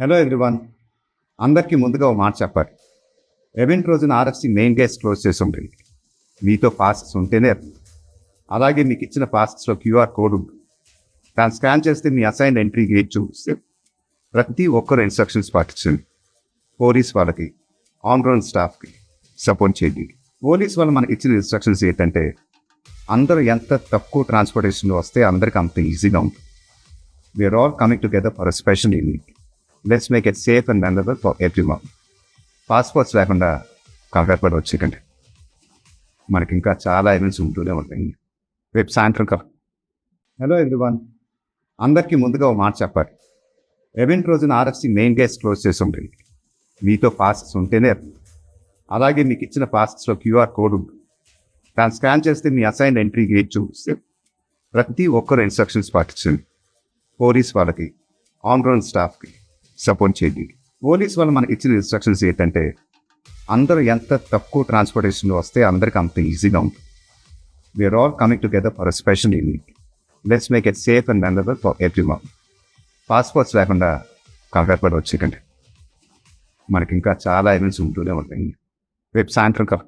Hello everyone అందరికీ ముందుగా ఒక మాట చెప్పాలి. ఈవెంట్ రోజున ఆర్ఎఫ్సి మెయిన్ గేట్స్ క్లోజ్ చేసి ఉంటుంది. మీతో పాసెస్ ఉంటేనే అలాగే మీకు ఇచ్చిన పాసెస్లో క్యూఆర్ కోడ్ ఉంది. దాన్ని స్కాన్ చేస్తే మీ అసైన్ ఎంట్రీ గేట్ చూపిస్తే ప్రతి ఒక్కరు ఇన్స్ట్రక్షన్స్ పాటించండి. పోలీస్ వాళ్ళకి ఆన్ గ్రౌండ్ స్టాఫ్కి సపోర్ట్ చేయండి. పోలీస్ వాళ్ళు మనకి ఇచ్చిన ఇన్స్ట్రక్షన్స్ ఏంటంటే అందరూ ఎంత తక్కువ ట్రాన్స్పోర్టేషన్లో వస్తే అందరికీ అంత ఈజీగా ఉంటుంది. We're all coming together for special evening let's make it safe and memorable for everyone passports లేకుండా కంగారు వచ్చేకండి మనకి ఇంకా చాలా ఈవెంట్స్ ఉంటూనే ఉంటాయి. రేపు సాయంత్రం కా హలో ఎవ్రీవన్ అందరికీ ముందుగా ఒక మాట చెప్పాలి. ఈవెంట్ రోజున ఆర్ఎఫ్సి మెయిన్ గేట్స్ క్లోజ్ చేసి ఉంటుంది. మీతో పాసెస్ ఉంటేనే అలాగే మీకు ఇచ్చిన పాసెస్లో క్యూఆర్ కోడ్ ఉంది. దాన్ని స్కాన్ చేస్తే మీ అసైన్ ఎంట్రీ గేట్ చూపిస్తే ప్రతి ఒక్కరు ఇన్స్ట్రక్షన్స్ పాటించండి. పోలీస్ వాళ్ళకి ఆన్ గ్రౌండ్ స్టాఫ్కి సపోర్ట్ చేయండి. పోలీస్ వాళ్ళు మనకి ఇచ్చిన ఇన్స్ట్రక్షన్స్ ఏంటంటే అందరూ ఎంత తక్కువ ట్రాన్స్పోర్టేషన్లో వస్తే అందరికీ అంత ఈజీగా ఉంటుంది. We're all coming together for special evening let's make it safe and memorable for every మౌన్ passports లేకుండా కంగారు పడి వచ్చేకండి మనకి ఇంకా చాలా ఈవెంట్స్ ఉంటూనే ఉంటాయి. రేపు సాయంత్రం కా